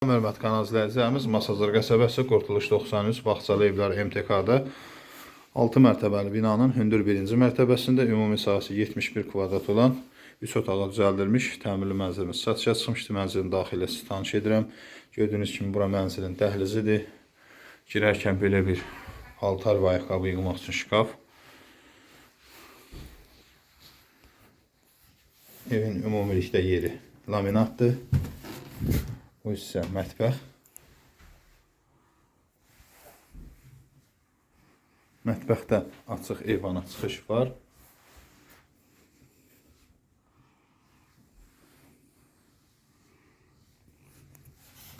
Hörmət kanal izləyicilərimiz Masazır qəsəbəsi Qurtuluş 93 Bağçalı evlər MTK-da 6 mərtəbəli binanın hündür birinci mərtəbəsində ümumi sahəsi 71 kvadrat olan 3 otağa düzəldilmiş təmirli mənzilimiz satışa çıxmışdı. Mənzilin daxiləsi tanış edirəm. Gördüyünüz kimi bura mənzilin dəhlizidir. Girərkən belə bir altar və ayaqqabı yığmaq üçün şkaf. Evin ümumilikdə yeri laminatdır. Bu isə mətbəx. Mətbəxdə açıq eyvana çıxış var.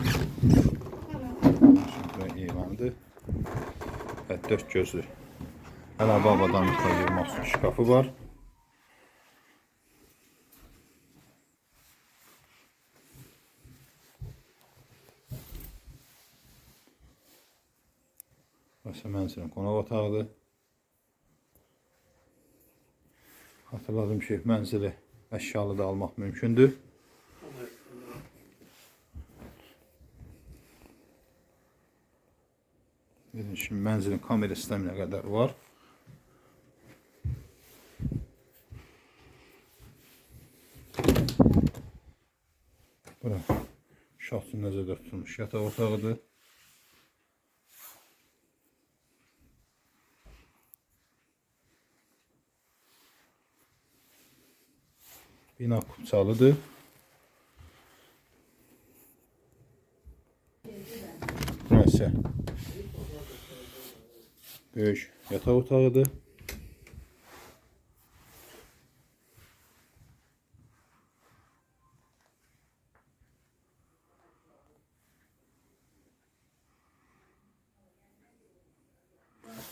Şimdi eyvandır. Və dörd gözlü. Əlavə avadanlıqla yığmaq üçün şkafı var. Burası mənzilin qonaq otağıdır. Hatırladım ki, mənzili əşyalı da almaq mümkündür. Dedin, şimdi mənzilin kamera sisteminə qədər var. Bura şah üçün nəzərdə tutulmuş yataq otağıdır. Bina kupçalıdır. Burası böyük yataq otağıdır.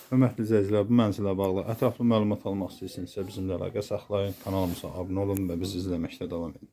Hörmətli izləyicilər, bu mənzilə bağlı ətraflı məlumat almaq istəyirsinizsə bizimlə əlaqə saxlayın, kanalımıza abunə olun və bizi izləməkdə davam edin.